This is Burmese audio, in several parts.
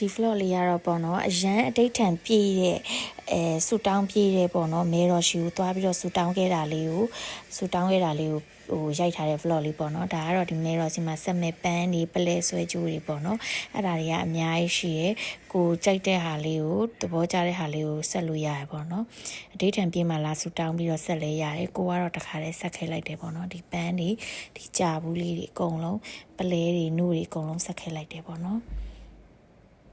ဒီ vlog လေးကတော့ပေါ့နော်အရန်အတိတ်ထန်ပြည့်တဲ့အဲဆူတောင်းပြည့်တဲ့ပေါ့နော်မဲတော်ရှိကိုသွားပြီးတော့ဆူတောင်းခဲ့တာလေးကိုဆူတောင်းခဲ့တာလေးကိုဟိုရိုက်ထားတဲ့ vlog လေးပေါ့နော်ဒါကတော့ဒီမဲတော်စီမှာဆက်မဲ့ပန်းတွေပလဲဆွဲကြိုးတွေပေါ့နော်အဲ့ဒါတွေကအများကြီးရှိရယ်ကိုကြိုက်တဲ့ဟာလေးကိုသဘောကျတဲ့ဟာလေးကိုဆက်လို့ရတယ်ပေါ့နော်အတိတ်ထန်ပြည့်မှာလာဆူတောင်းပြီးတော့ဆက်လဲရတယ်ကိုကတော့တခါတည်းဆက်ခဲလိုက်တယ်ပေါ့နော်ဒီပန်းတွေဒီကြာဘူးလေးတွေအကုန်လုံးပလဲတွေနှုတ်တွေအကုန်လုံးဆက်ခဲလိုက်တယ်ပေါ့နော်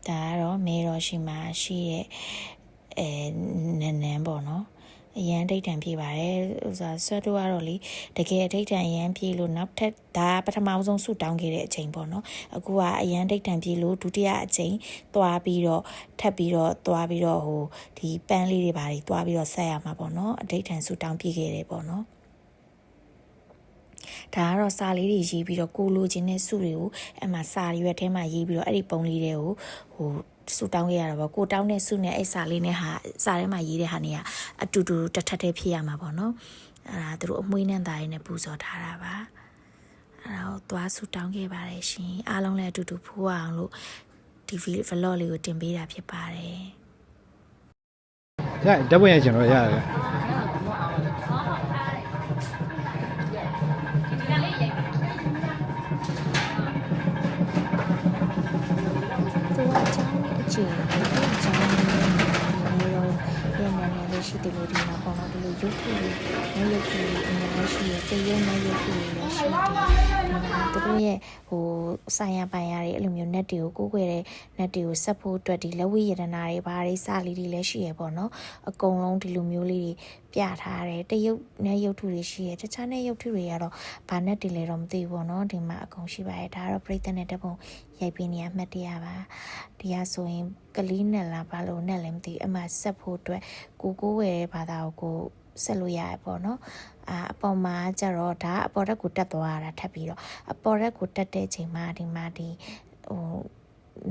ဒါကတော့မေတော်ရှိမှရှိရဲ့အဲနန်းနန်းပေါ့နော်အရန်ဒိတ်တံပြေးပါတယ်ဥစားဆွတ်တော့ကတော့လေတကယ်ဒိတ်တံအရန်ပြေးလို့နောက်ထပ်ဒါပထမဆုံးဆူတောင်းခဲ့တဲ့အချိန်ပေါ့နော်အခုကအရန်ဒိတ်တံပြေးလို့ဒုတိယအချိန်သွားပြီးတော့ထပ်ပြီးတော့သွားပြီးတော့ဟိုဒီပန်းလေးတွေပါတွေသွားပြီးတော့ဆက်ရမှာပေါ့နော်အဒိတ်တံဆူတောင်းပြေးခဲ့တယ်ပေါ့နော် ဒါကတော့စာလေးတွေရေးပြီးတော့ကိုလိုချင်တဲ့စုတွေကိုအဲ့မှာစာရွက်ထဲမှာရေးပြီးတော့အဲ့ဒီပုံလေးတွေကိုဟိုစုတောင်းခဲ့ရတာပေါ့ကိုတောင်းတဲ့စုနဲ့အဲ့စာလေးနဲ့ဟာစာထဲမှာရေးတဲ့ဟာနေကအတူတူတစ်ထပ်တည်းဖြစ်ရမှာပေါ့နော်အဲ့ဒါသူတို့အမွှေးနဲ့သားရင်းနဲ့ပူဇော်ထားတာပါအဲ့ဒါကိုသွားစုတောင်းခဲ့ပါတယ်ရှင်အားလုံးလည်းအတူတူဖိုးအောင်လို့ဒီ vlog လေးကိုတင်ပေးတာဖြစ်ပါတယ်ရဓာတ်ပုံရကျွန်တော်ရတယ် ချောင်းရဲ့အခြေအနေကိုအချောင်းရဲ့နေရောရဲ့နာမည်လေးရှိတယ်လို့ဒီမှာပေါ့နော်ဒီလိုရုပ်ထုလေးနေရုပ်ထုလေးအများကြီးရှိတယ်တရုပ်နဲ့ရုပ်ထုလေးလည်းရှိတယ်ဒီမှာ သူတို့ရဲ့ဟိုဆိုင်ရပိုင်ရတွေအဲ့လိုမျိုး net တွေကိုကိုးကွယ်တဲ့ net တွေကိုဆက်ဖို့အတွက်ဒီလက်ဝိရတနာတွေဘာတွေစလေးတွေလည်းရှိရပေါ့နော်အကုန်လုံးဒီလိုမျိုးလေးတွေပြထားတယ်တရုပ်နဲ့ရုပ်ထုတွေရှိရတခြားနဲ့ရုပ်ထုတွေကတော့ဘာ net တွေလဲတော့မသိဘူးပေါ့နော်ဒီမှာအကုန်ရှိပါတယ်ဒါကတော့ပြိတ္တနဲ့တပ်ပုံရိုက်ပေးနေရမှတ်တရပါဒီဟာဆိုရင်ကလေးနဲ့လားဘာလို့နဲ့လဲမသိဘူးအမှဆက်ဖို့အတွက်ကိုကိုဝယ်တဲ့ဘာသာကိုကို ဆက်လို့ရရပေါ့နော်အာအပေါ်မှာကျတော့ဒါအပေါ်တက်ကိုတက်သွားတာထပ်ပြီးတော့အပေါ်တက်ကိုတက်တဲ့အချိန်မှာဒီမှာဒီဟို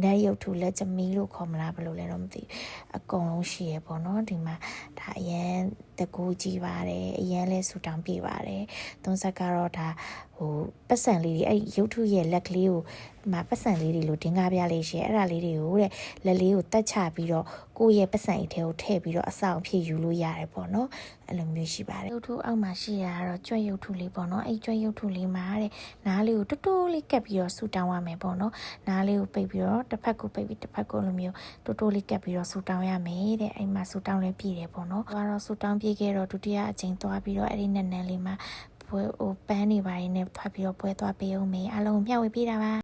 နဲ့ရုပ်ထုလက်ချမီလို့ခေါ်မလားဘယ်လိုလဲတော့မသိဘူးအကုန်လုံးရှိရပေါ့နော်ဒီမှာဒါအရန်တကူကြီးပါတယ်အရန်လဲဆူတောင်းပြပါတယ်သုံးဆက်ကတော့ဒါဟိုပတ်စံလေးတွေအဲ့ရုပ်ထုရဲ့လက်ကလေးကိုဒီမှာပတ်စံလေးတွေလို့ဒင်းကားပြလေးရှိရဲအဲ့ဒါလေးတွေကိုတဲ့လက်လေးကိုတက်ချပြီးတော့ကိုယ့်ရဲ့ပတ်စံအိတ်ထဲကိုထည့်ပြီးတော့အဆောင်ဖြစ်ယူလို့ရတယ်ပေါ့နော်အဲ့လိုမျိုးရှိပါတယ်ရုပ်ထုအောက်မှာရှိရတာကတော့ကြွက်ရုပ်ထုလေးပေါ့နော်အဲ့ကြွက်ရုပ်ထုလေးမှာတဲ့နားလေးကိုတိုးတိုးလေးကပ်ပြီးတော့ဆူတောင်းရမယ်ပေါ့နော်နားလေးကိုပိတ်ပြီးတော့တစ်ဖက်ကိုပိတ်ပြီးတစ်ဖက်ကိုလိုမျိုးတိုးတိုးလေးကပ်ပြီးတော့ဆူတောင်းရမယ်တဲ့အဲ့မှာဆူတောင်းလေးပြည့်တယ်ပေါ့နော်ကတော့ဆူတောင်းပြည့်ခဲ့တော့ဒုတိယအချိန်သွားပြီးတော့အဲ့ဒီနက်နက်လေးမှာပွဲဟိုပန်းနေပါရင်းနဲ့ဖတ်ပြီးတော့ပွဲသွားပေးအောင်မေးအားလုံးမျှဝေပေးတာပါ